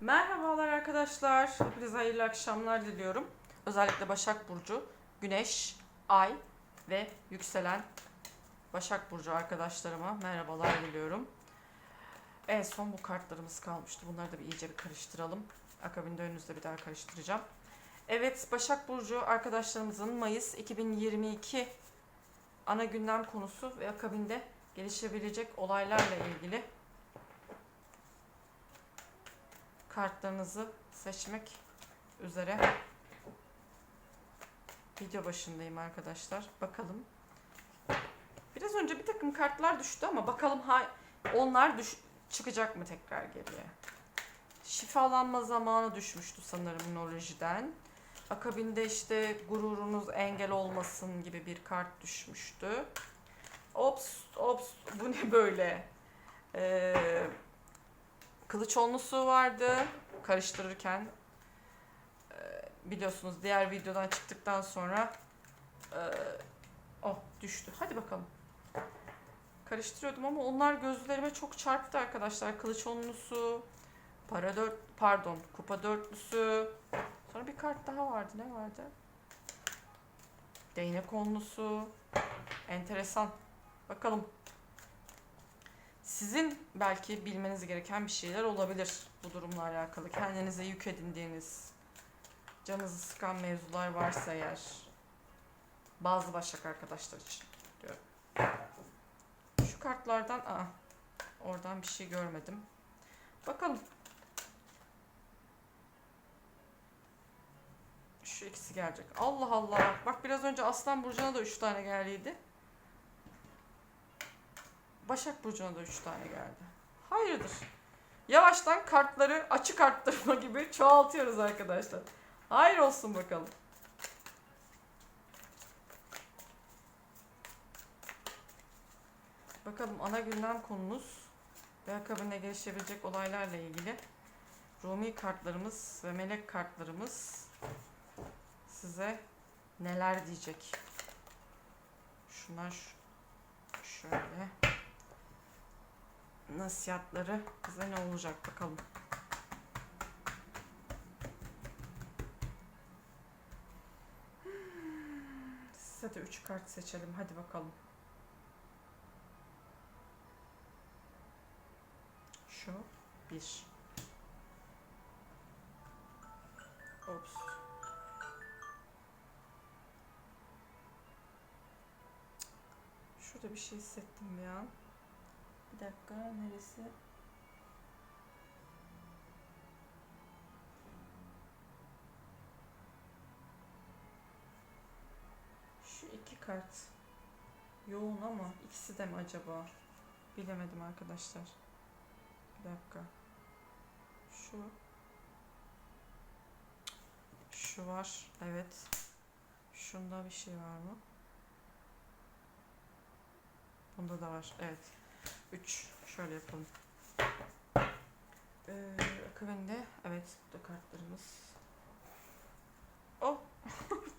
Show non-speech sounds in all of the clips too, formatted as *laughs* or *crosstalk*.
Merhabalar arkadaşlar. Hepinize hayırlı akşamlar diliyorum. Özellikle Başak Burcu, Güneş, Ay ve yükselen Başak Burcu arkadaşlarıma merhabalar diliyorum. En son bu kartlarımız kalmıştı. Bunları da bir iyice bir karıştıralım. Akabinde önünüzde bir daha karıştıracağım. Evet Başak Burcu arkadaşlarımızın Mayıs 2022 ana gündem konusu ve akabinde gelişebilecek olaylarla ilgili kartlarınızı seçmek üzere video başındayım arkadaşlar. Bakalım. Biraz önce bir takım kartlar düştü ama bakalım ha onlar düş çıkacak mı tekrar geriye. Şifalanma zamanı düşmüştü sanırım nolojiden. Akabinde işte gururunuz engel olmasın gibi bir kart düşmüştü. Ops, ops bu ne böyle? Ee, kılıç onlusu vardı karıştırırken. Ee, biliyorsunuz diğer videodan çıktıktan sonra e, oh düştü. Hadi bakalım. Karıştırıyordum ama onlar gözlerime çok çarptı arkadaşlar. Kılıç onlusu, para dört, pardon, kupa dörtlüsü. Sonra bir kart daha vardı. Ne vardı? Değnek onlusu. Enteresan. Bakalım. Sizin belki bilmeniz gereken bir şeyler olabilir bu durumla alakalı. Kendinize yük edindiğiniz, canınızı sıkan mevzular varsa eğer. Bazı başak arkadaşlar için diyorum. Şu kartlardan, aa, oradan bir şey görmedim. Bakalım. Şu ikisi gelecek. Allah Allah. Bak biraz önce Aslan Burcu'na da 3 tane geldiydi. Başak Burcu'na da 3 tane geldi. Hayırdır? Yavaştan kartları açık arttırma gibi çoğaltıyoruz arkadaşlar. Hayır olsun bakalım. Bakalım ana gündem konumuz ve akabinde gelişebilecek olaylarla ilgili Rumi kartlarımız ve melek kartlarımız size neler diyecek? Şunlar şöyle nasihatları bize ne olacak bakalım. Size de 3 kart seçelim. Hadi bakalım. Şu bir. Ops. Şurada bir şey hissettim ya. Bir dakika neresi? Şu iki kart yoğun ama ikisi de mi acaba? Bilemedim arkadaşlar. Bir dakika. Şu şu var. Evet. Şunda bir şey var mı? Bunda da var. Evet. 3. Şöyle yapalım. Ee, akabinde evet bu da kartlarımız. Oh. *laughs*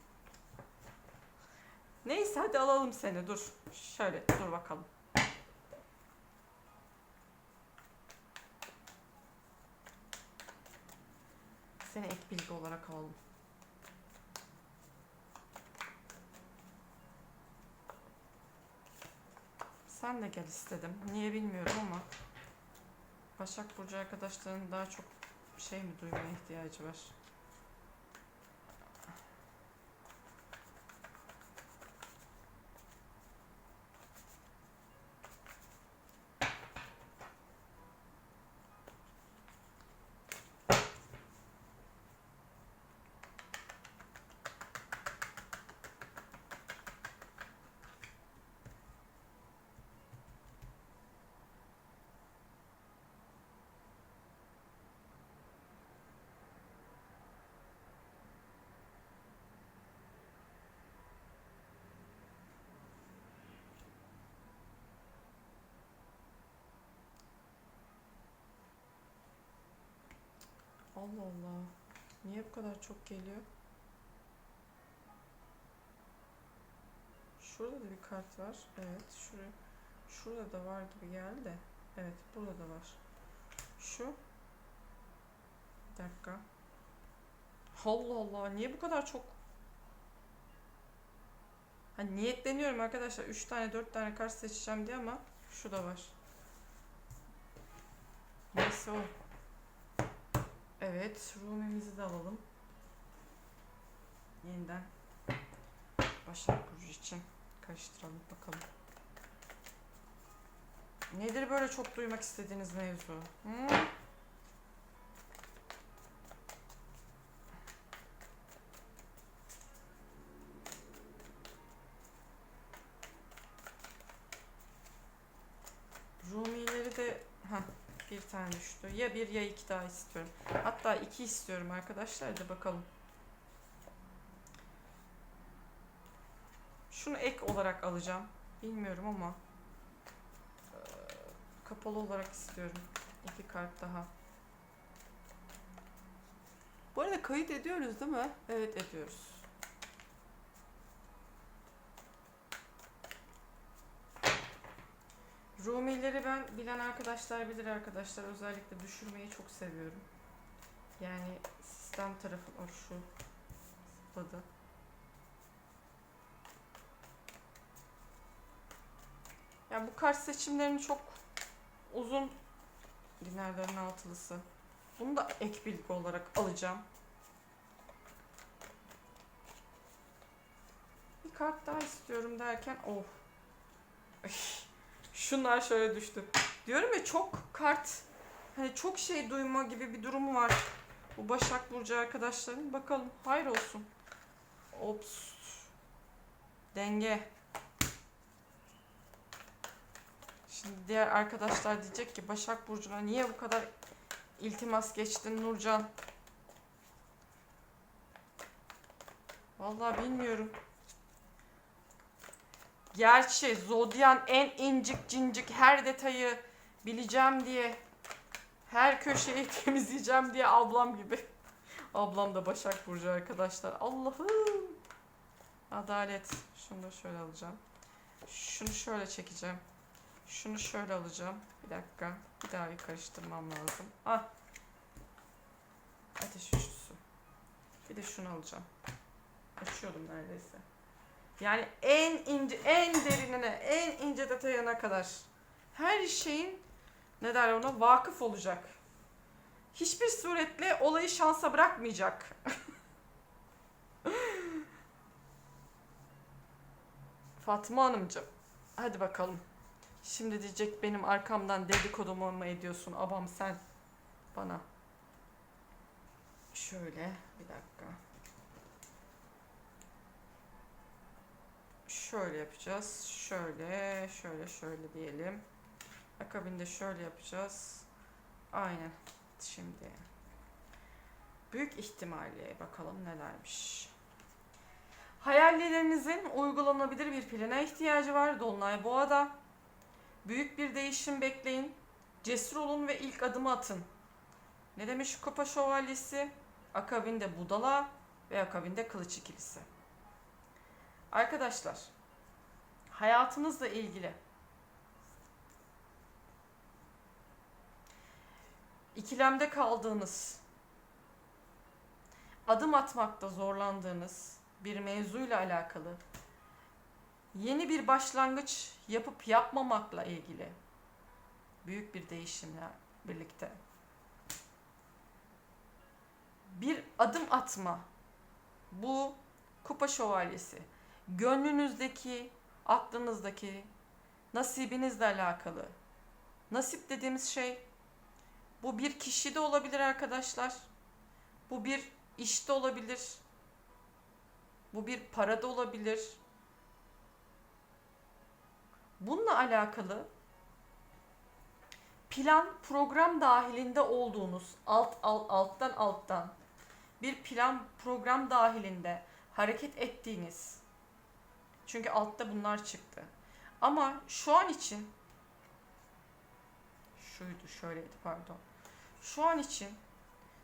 Neyse hadi alalım seni dur. Şöyle dur bakalım. Seni ek bilgi olarak alalım. Sen de gel istedim. Niye bilmiyorum ama Başak Burcu arkadaşların daha çok şey mi duymaya ihtiyacı var? Allah Allah. Niye bu kadar çok geliyor? Şurada da bir kart var. Evet. Şuraya, şurada da var gibi geldi. Evet. Burada da var. Şu. Bir dakika. Allah Allah niye bu kadar çok? Hani niyetleniyorum arkadaşlar 3 tane 4 tane kart seçeceğim diye ama şu da var. Neyse o. Evet, Rumi'mizi de alalım. Yeniden Başak Burcu için karıştıralım bakalım. Nedir böyle çok duymak istediğiniz mevzu? Hı? Rumileri de Heh, bir düştü. Ya bir ya iki daha istiyorum. Hatta iki istiyorum arkadaşlar da bakalım. Şunu ek olarak alacağım. Bilmiyorum ama kapalı olarak istiyorum. İki kart daha. Bu arada kayıt ediyoruz değil mi? Evet ediyoruz. Rumileri ben bilen arkadaşlar bilir arkadaşlar. Özellikle düşürmeyi çok seviyorum. Yani sistem tarafı o şu zıpladı. Yani bu kart seçimlerini çok uzun dinerlerin altılısı. Bunu da ek bilgi olarak alacağım. Bir kart daha istiyorum derken oh. Ay, Şunlar şöyle düştü. Diyorum ya çok kart hani çok şey duyma gibi bir durumu var. Bu Başak Burcu arkadaşların. Bakalım hayır olsun. Ops. Denge. Şimdi diğer arkadaşlar diyecek ki Başak Burcu'na niye bu kadar iltimas geçtin Nurcan? Vallahi bilmiyorum. Gerçi Zodyan en incik cincik her detayı bileceğim diye her köşeyi *laughs* temizleyeceğim diye ablam gibi. Ablam da Başak Burcu arkadaşlar. Allah'ım. Adalet. Şunu da şöyle alacağım. Şunu şöyle çekeceğim. Şunu şöyle alacağım. Bir dakika. Bir daha bir karıştırmam lazım. Ah. Ateş üçlüsü. Bir de şunu alacağım. Açıyordum neredeyse. Yani en ince, en derinine, en ince detayına kadar her şeyin ne der ona vakıf olacak. Hiçbir suretle olayı şansa bırakmayacak. *laughs* Fatma Hanımcığım, hadi bakalım. Şimdi diyecek benim arkamdan dedikodumu mu ediyorsun abam sen bana. Şöyle bir dakika. Şöyle yapacağız. Şöyle, şöyle, şöyle diyelim. Akabinde şöyle yapacağız. Aynen. Şimdi. Büyük ihtimalle bakalım nelermiş. Hayallerinizin uygulanabilir bir plana ihtiyacı var. Dolunay Boğa'da. Büyük bir değişim bekleyin. Cesur olun ve ilk adımı atın. Ne demiş Kupa Şövalyesi? Akabinde Budala ve akabinde Kılıç ikilisi. Arkadaşlar, hayatınızla ilgili. İkilemde kaldığınız, adım atmakta zorlandığınız bir mevzuyla alakalı yeni bir başlangıç yapıp yapmamakla ilgili büyük bir değişimle birlikte bir adım atma bu kupa şövalyesi gönlünüzdeki aklınızdaki nasibinizle alakalı. Nasip dediğimiz şey bu bir kişi de olabilir arkadaşlar bu bir işte olabilir bu bir para da olabilir. Bununla alakalı plan program dahilinde olduğunuz alt, alt alttan alttan bir plan program dahilinde hareket ettiğiniz çünkü altta bunlar çıktı. Ama şu an için şuydu şöyleydi pardon. Şu an için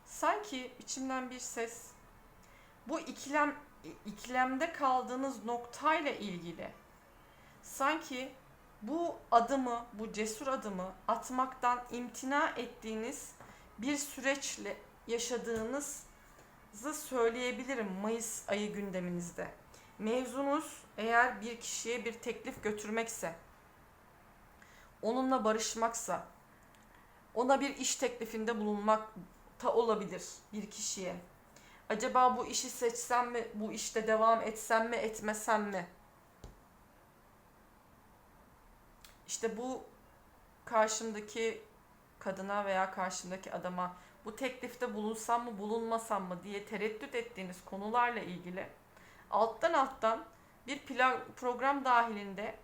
sanki içimden bir ses bu ikilem ikilemde kaldığınız noktayla ilgili sanki bu adımı, bu cesur adımı atmaktan imtina ettiğiniz bir süreçle yaşadığınızı söyleyebilirim Mayıs ayı gündeminizde. Mevzunuz eğer bir kişiye bir teklif götürmekse, onunla barışmaksa, ona bir iş teklifinde bulunmak ta olabilir bir kişiye. Acaba bu işi seçsem mi, bu işte devam etsem mi, etmesem mi? İşte bu karşımdaki kadına veya karşımdaki adama bu teklifte bulunsam mı, bulunmasam mı diye tereddüt ettiğiniz konularla ilgili alttan alttan bir plan program dahilinde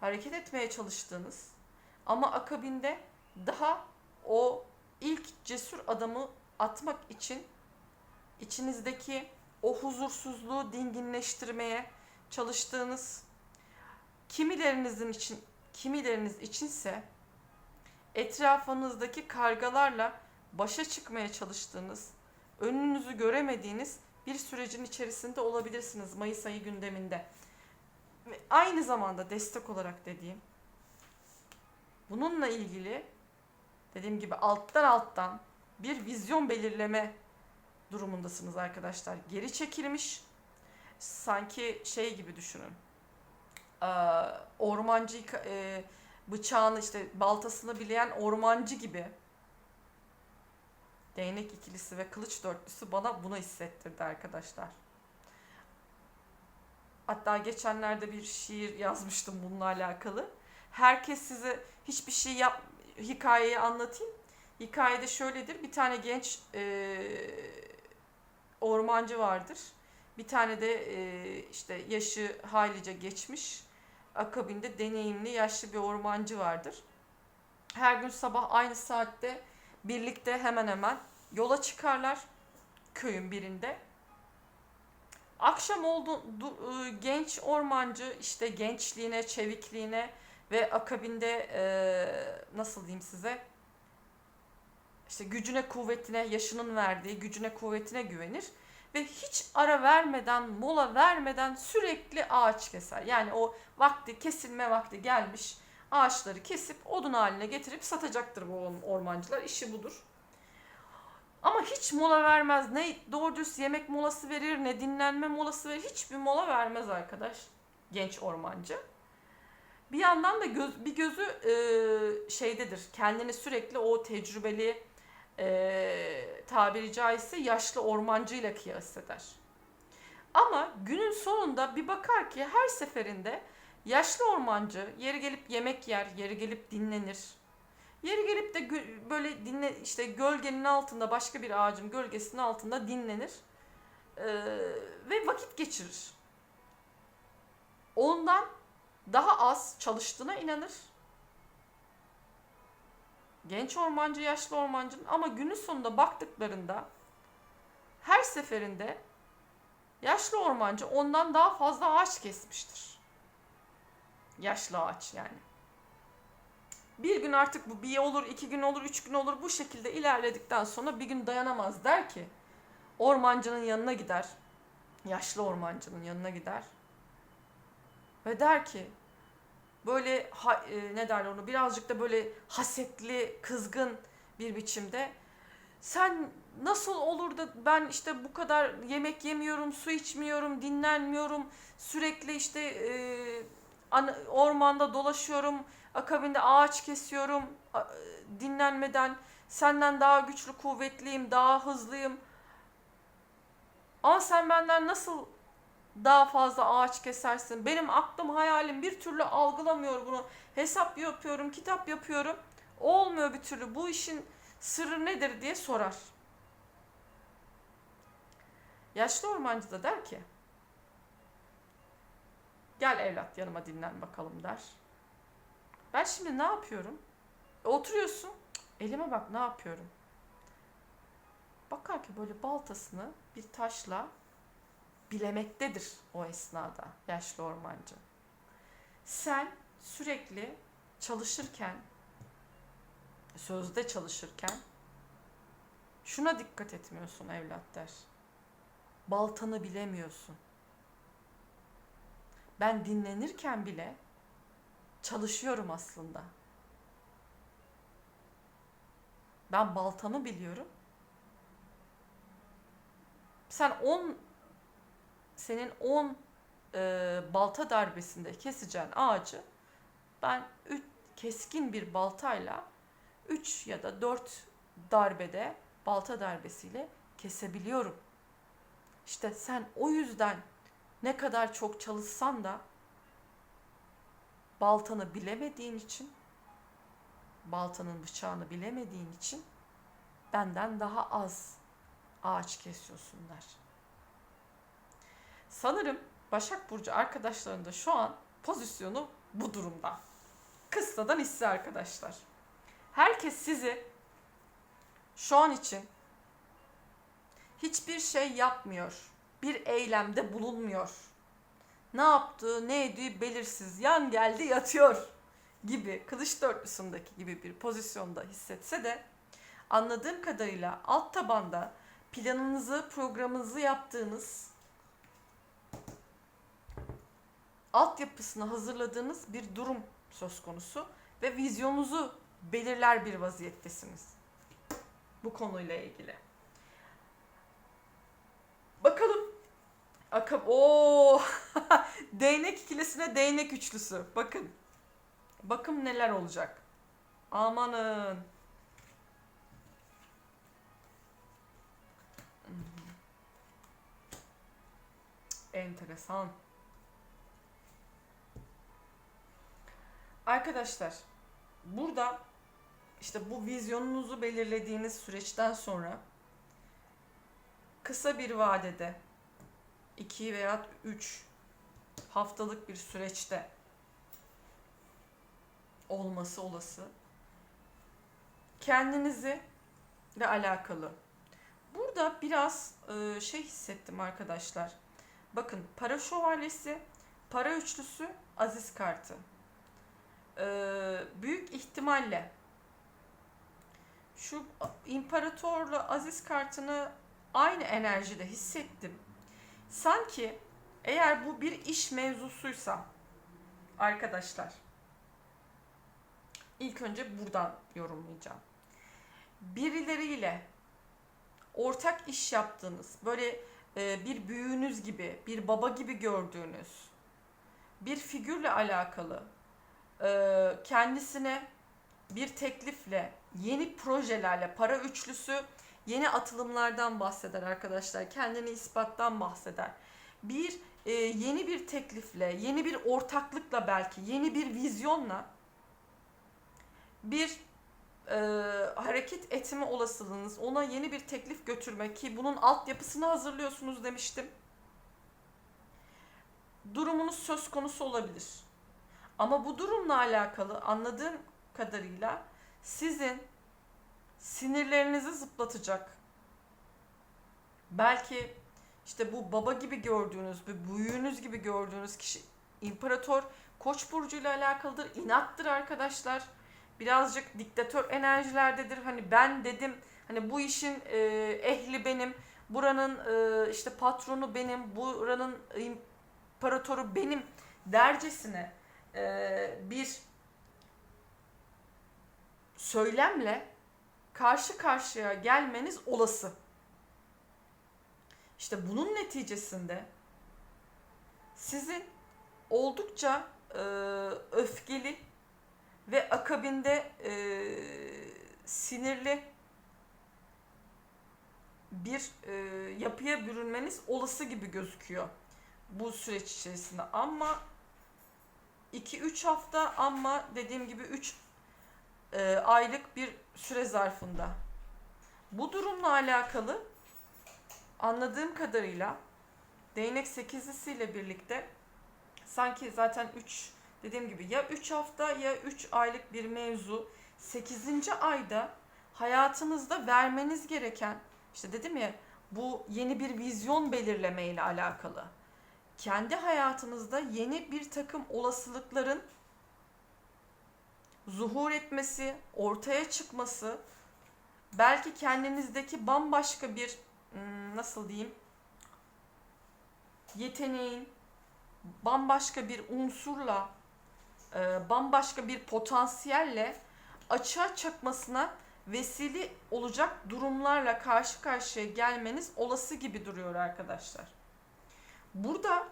hareket etmeye çalıştığınız ama akabinde daha o ilk cesur adımı atmak için içinizdeki o huzursuzluğu dinginleştirmeye çalıştığınız kimilerinizin için kimileriniz içinse etrafınızdaki kargalarla başa çıkmaya çalıştığınız, önünüzü göremediğiniz bir sürecin içerisinde olabilirsiniz Mayıs ayı gündeminde. Aynı zamanda destek olarak dediğim bununla ilgili dediğim gibi alttan alttan bir vizyon belirleme durumundasınız arkadaşlar. Geri çekilmiş sanki şey gibi düşünün. Ormancı bıçağını işte baltasını bileyen ormancı gibi değnek ikilisi ve kılıç dörtlüsü bana bunu hissettirdi arkadaşlar. Hatta geçenlerde bir şiir yazmıştım bununla alakalı. Herkes size hiçbir şey yap hikayeyi anlatayım. Hikayede şöyledir. Bir tane genç e, ormancı vardır. Bir tane de e, işte yaşı haylice geçmiş akabinde deneyimli yaşlı bir ormancı vardır. Her gün sabah aynı saatte birlikte hemen hemen yola çıkarlar köyün birinde. Akşam oldu du, genç ormancı işte gençliğine, çevikliğine ve akabinde e, nasıl diyeyim size işte gücüne, kuvvetine, yaşının verdiği gücüne, kuvvetine güvenir ve hiç ara vermeden, mola vermeden sürekli ağaç keser. Yani o vakti, kesilme vakti gelmiş ağaçları kesip odun haline getirip satacaktır bu ormancılar. İşi budur. Ama hiç mola vermez. Ne doğru düz yemek molası verir, ne dinlenme molası verir. Hiçbir mola vermez arkadaş. Genç ormancı. Bir yandan da göz, bir gözü e, şeydedir. Kendini sürekli o tecrübeli e, tabiri caizse yaşlı ormancıyla kıyas eder. Ama günün sonunda bir bakar ki her seferinde yaşlı ormancı yeri gelip yemek yer, yeri gelip dinlenir. Yeri gelip de böyle dinle işte gölgenin altında başka bir ağacın gölgesinin altında dinlenir ee, ve vakit geçirir. Ondan daha az çalıştığına inanır genç ormancı, yaşlı ormancının ama günün sonunda baktıklarında her seferinde yaşlı ormancı ondan daha fazla ağaç kesmiştir. Yaşlı ağaç yani. Bir gün artık bu bir olur, iki gün olur, üç gün olur bu şekilde ilerledikten sonra bir gün dayanamaz der ki ormancının yanına gider. Yaşlı ormancının yanına gider. Ve der ki böyle ha, e, ne derler onu birazcık da böyle hasetli, kızgın bir biçimde sen nasıl olur da ben işte bu kadar yemek yemiyorum, su içmiyorum, dinlenmiyorum, sürekli işte e, ormanda dolaşıyorum, akabinde ağaç kesiyorum, dinlenmeden senden daha güçlü, kuvvetliyim, daha hızlıyım. Ama sen benden nasıl daha fazla ağaç kesersin. Benim aklım hayalim bir türlü algılamıyor bunu. Hesap yapıyorum, kitap yapıyorum. Olmuyor bir türlü. Bu işin sırrı nedir diye sorar. Yaşlı ormancı da der ki Gel evlat yanıma dinlen bakalım der. Ben şimdi ne yapıyorum? E, oturuyorsun. Elime bak ne yapıyorum. Bakar ki böyle baltasını bir taşla bilemektedir o esnada yaşlı ormancı. Sen sürekli çalışırken, sözde çalışırken şuna dikkat etmiyorsun evlat der. Baltanı bilemiyorsun. Ben dinlenirken bile çalışıyorum aslında. Ben baltamı biliyorum. Sen 10 senin 10 e, balta darbesinde keseceğin ağacı ben üç, keskin bir baltayla 3 ya da 4 darbede balta darbesiyle kesebiliyorum. İşte sen o yüzden ne kadar çok çalışsan da baltanı bilemediğin için baltanın bıçağını bilemediğin için benden daha az ağaç kesiyorsun der. Sanırım Başak Burcu arkadaşların da şu an pozisyonu bu durumda. Kıstadan hisse arkadaşlar. Herkes sizi şu an için hiçbir şey yapmıyor. Bir eylemde bulunmuyor. Ne yaptığı, ne ettiği belirsiz. Yan geldi yatıyor gibi kılıç dörtlüsündeki gibi bir pozisyonda hissetse de anladığım kadarıyla alt tabanda planınızı, programınızı yaptığınız altyapısını hazırladığınız bir durum söz konusu ve vizyonunuzu belirler bir vaziyettesiniz. Bu konuyla ilgili. Bakalım. Akab o *laughs* değnek ikilisine değnek üçlüsü. Bakın. Bakın neler olacak. Amanın. Hmm. Enteresan. Arkadaşlar, burada işte bu vizyonunuzu belirlediğiniz süreçten sonra kısa bir vadede 2 veya 3 haftalık bir süreçte olması olası kendinizi ile alakalı. Burada biraz e, şey hissettim arkadaşlar. Bakın para şövalyesi, para üçlüsü, aziz kartı. E, büyük ihtimalle şu imparatorla aziz kartını aynı enerjide hissettim. Sanki eğer bu bir iş mevzusuysa arkadaşlar ilk önce buradan yorumlayacağım. Birileriyle ortak iş yaptığınız, böyle e, bir büyüğünüz gibi, bir baba gibi gördüğünüz bir figürle alakalı e, kendisine bir teklifle, yeni projelerle, para üçlüsü yeni atılımlardan bahseder arkadaşlar. Kendini ispattan bahseder. Bir e, yeni bir teklifle, yeni bir ortaklıkla belki, yeni bir vizyonla bir e, hareket etme olasılığınız, ona yeni bir teklif götürmek ki bunun altyapısını hazırlıyorsunuz demiştim. Durumunuz söz konusu olabilir. Ama bu durumla alakalı anladığım kadarıyla sizin sinirlerinizi zıplatacak. Belki işte bu baba gibi gördüğünüz, bir büyüğünüz gibi gördüğünüz kişi imparator koç burcuyla alakalıdır. inattır arkadaşlar. Birazcık diktatör enerjilerdedir. Hani ben dedim hani bu işin e, ehli benim. Buranın e, işte patronu benim. Buranın imparatoru benim dercesine e, bir söylemle karşı karşıya gelmeniz olası. İşte bunun neticesinde sizin oldukça e, öfkeli ve akabinde e, sinirli bir e, yapıya bürünmeniz olası gibi gözüküyor bu süreç içerisinde. Ama 2-3 hafta ama dediğim gibi 3 e, aylık bir süre zarfında. Bu durumla alakalı anladığım kadarıyla değnek sekizlisiyle birlikte sanki zaten 3 dediğim gibi ya 3 hafta ya 3 aylık bir mevzu 8. ayda hayatınızda vermeniz gereken işte dedim ya bu yeni bir vizyon belirleme ile alakalı. Kendi hayatınızda yeni bir takım olasılıkların zuhur etmesi, ortaya çıkması, belki kendinizdeki bambaşka bir hmm, nasıl diyeyim yeteneğin bambaşka bir unsurla e, bambaşka bir potansiyelle açığa çıkmasına vesile olacak durumlarla karşı karşıya gelmeniz olası gibi duruyor arkadaşlar. Burada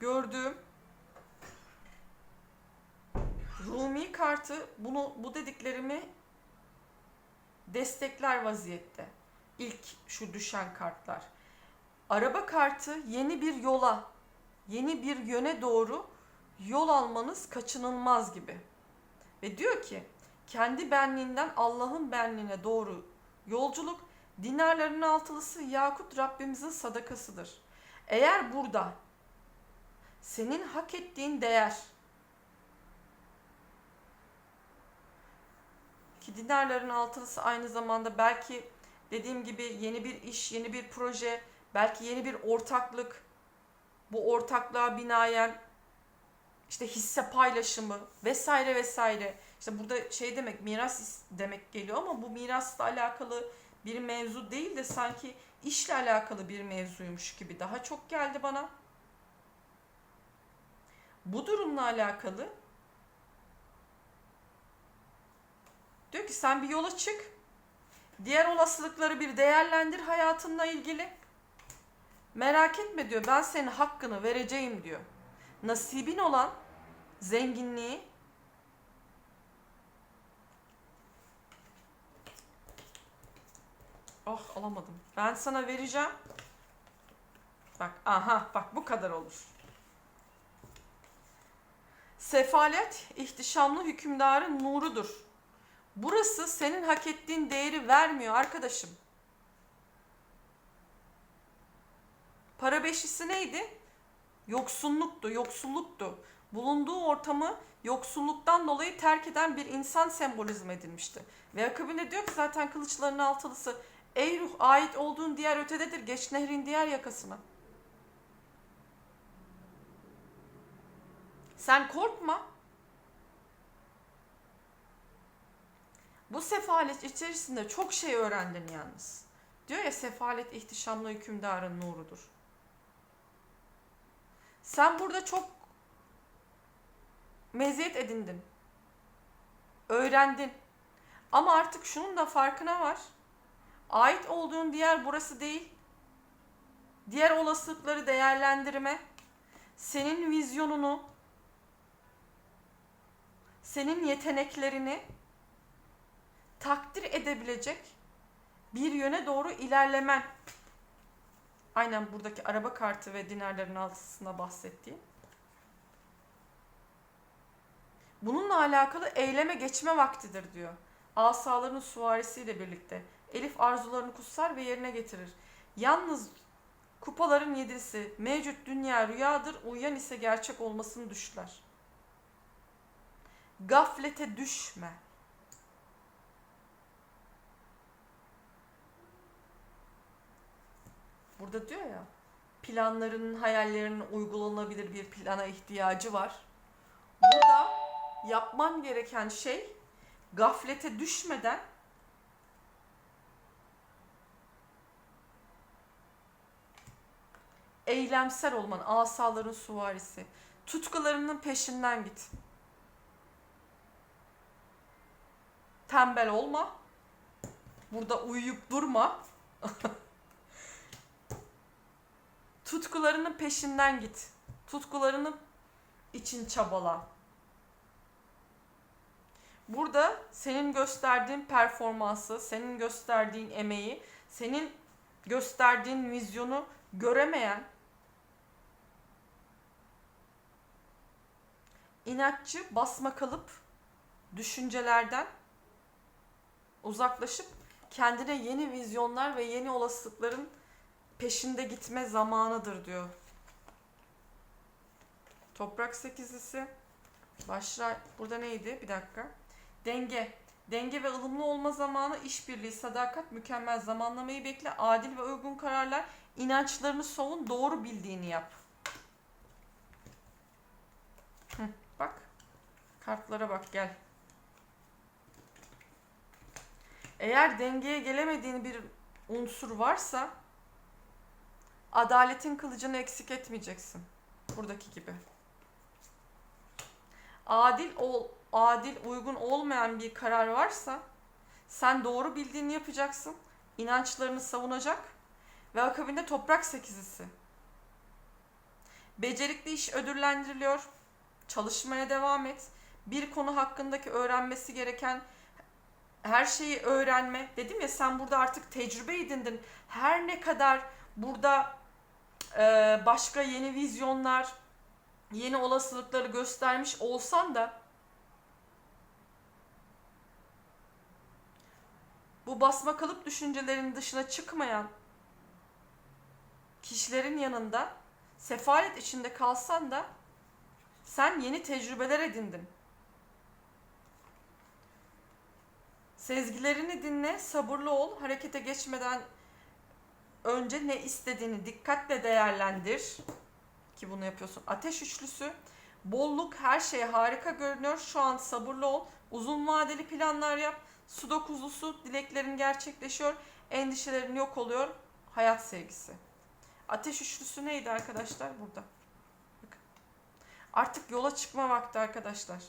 gördüğüm Rumi kartı bunu bu dediklerimi destekler vaziyette. İlk şu düşen kartlar. Araba kartı yeni bir yola, yeni bir yöne doğru yol almanız kaçınılmaz gibi. Ve diyor ki kendi benliğinden Allah'ın benliğine doğru yolculuk dinarların altılısı yakut Rabbimizin sadakasıdır. Eğer burada senin hak ettiğin değer ki dinarların altılısı aynı zamanda belki dediğim gibi yeni bir iş, yeni bir proje, belki yeni bir ortaklık, bu ortaklığa binaen işte hisse paylaşımı vesaire vesaire. İşte burada şey demek miras demek geliyor ama bu mirasla alakalı bir mevzu değil de sanki işle alakalı bir mevzuymuş gibi daha çok geldi bana. Bu durumla alakalı diyor ki sen bir yola çık. Diğer olasılıkları bir değerlendir hayatınla ilgili. Merak etme diyor. Ben senin hakkını vereceğim diyor. Nasibin olan zenginliği Oh alamadım. Ben sana vereceğim. Bak aha bak bu kadar olur. Sefalet ihtişamlı hükümdarın nurudur. Burası senin hak ettiğin değeri vermiyor arkadaşım. Para beşisi neydi? Yoksunluktu, yoksulluktu. Bulunduğu ortamı yoksulluktan dolayı terk eden bir insan sembolizm edilmişti. Ve akabinde diyor ki zaten kılıçların altılısı Ey ruh ait olduğun diğer ötededir. Geç nehrin diğer yakasına. Sen korkma. Bu sefalet içerisinde çok şey öğrendin yalnız. Diyor ya sefalet ihtişamlı hükümdarın nurudur. Sen burada çok meziyet edindin. Öğrendin. Ama artık şunun da farkına var. Ait olduğun diğer burası değil. Diğer olasılıkları değerlendirme. Senin vizyonunu, senin yeteneklerini takdir edebilecek bir yöne doğru ilerlemen. Aynen buradaki araba kartı ve dinarların altısında bahsettiğim. Bununla alakalı eyleme geçme vaktidir diyor. Asaların suvarisiyle birlikte. Elif arzularını kutsar ve yerine getirir. Yalnız kupaların yedisi mevcut dünya rüyadır, uyuyan ise gerçek olmasını düşler. Gaflete düşme. Burada diyor ya, planlarının, hayallerinin uygulanabilir bir plana ihtiyacı var. Burada yapman gereken şey gaflete düşmeden eylemsel olman, asaların suvarisi. Tutkularının peşinden git. Tembel olma. Burada uyuyup durma. *laughs* Tutkularının peşinden git. Tutkularının için çabala. Burada senin gösterdiğin performansı, senin gösterdiğin emeği, senin gösterdiğin vizyonu göremeyen inatçı basma kalıp düşüncelerden uzaklaşıp kendine yeni vizyonlar ve yeni olasılıkların peşinde gitme zamanıdır diyor. Toprak sekizlisi. Başlar burada neydi? Bir dakika. Denge. Denge ve ılımlı olma zamanı, işbirliği, sadakat, mükemmel zamanlamayı bekle, adil ve uygun kararlar, inançlarını savun, doğru bildiğini yap. Hı, bak. Kartlara bak gel. Eğer dengeye gelemediğin bir unsur varsa adaletin kılıcını eksik etmeyeceksin. Buradaki gibi. Adil ol adil, uygun olmayan bir karar varsa sen doğru bildiğini yapacaksın. inançlarını savunacak ve akabinde toprak sekizisi. Becerikli iş ödüllendiriliyor. Çalışmaya devam et. Bir konu hakkındaki öğrenmesi gereken her şeyi öğrenme. Dedim ya sen burada artık tecrübe edindin. Her ne kadar burada e, başka yeni vizyonlar, yeni olasılıkları göstermiş olsan da bu basma kalıp düşüncelerin dışına çıkmayan kişilerin yanında sefalet içinde kalsan da sen yeni tecrübeler edindin. Sezgilerini dinle, sabırlı ol, harekete geçmeden önce ne istediğini dikkatle değerlendir. Ki bunu yapıyorsun. Ateş üçlüsü, bolluk her şeye harika görünüyor. Şu an sabırlı ol, uzun vadeli planlar yap. Su dokuzlusu, dileklerin gerçekleşiyor, endişelerin yok oluyor. Hayat sevgisi. Ateş üçlüsü neydi arkadaşlar? Burada. Bakın. Artık yola çıkma vakti arkadaşlar.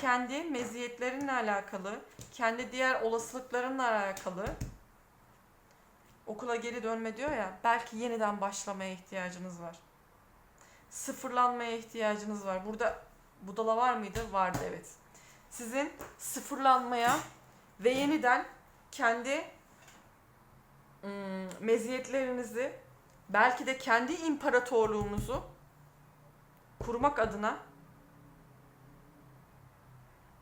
Kendi meziyetlerinle alakalı, kendi diğer olasılıklarınla alakalı okula geri dönme diyor ya, belki yeniden başlamaya ihtiyacınız var. Sıfırlanmaya ihtiyacınız var. Burada budala var mıydı? Vardı evet. Sizin sıfırlanmaya ve yeniden kendi ım, meziyetlerinizi belki de kendi imparatorluğunuzu kurmak adına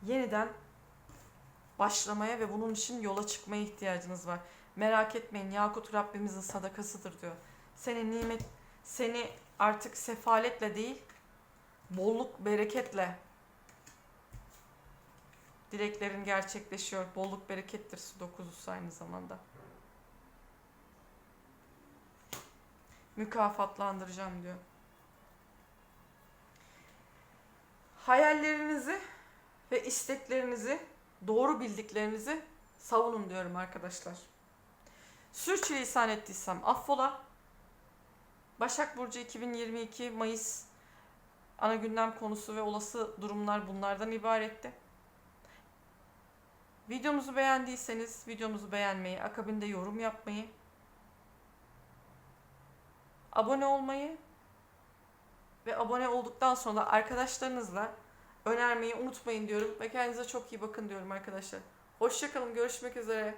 yeniden başlamaya ve bunun için yola çıkmaya ihtiyacınız var. Merak etmeyin Yakut Rabbimizin sadakasıdır diyor. Seni nimet seni artık sefaletle değil bolluk bereketle dileklerin gerçekleşiyor. Bolluk berekettir su dokuzusu aynı zamanda. Mükafatlandıracağım diyor. Hayallerinizi ve isteklerinizi, doğru bildiklerinizi savunun diyorum arkadaşlar. Sürçülisan ettiysem affola. Başak Burcu 2022 Mayıs ana gündem konusu ve olası durumlar bunlardan ibaretti. Videomuzu beğendiyseniz videomuzu beğenmeyi, akabinde yorum yapmayı, abone olmayı ve abone olduktan sonra da arkadaşlarınızla önermeyi unutmayın diyorum ve kendinize çok iyi bakın diyorum arkadaşlar. Hoşçakalın, görüşmek üzere.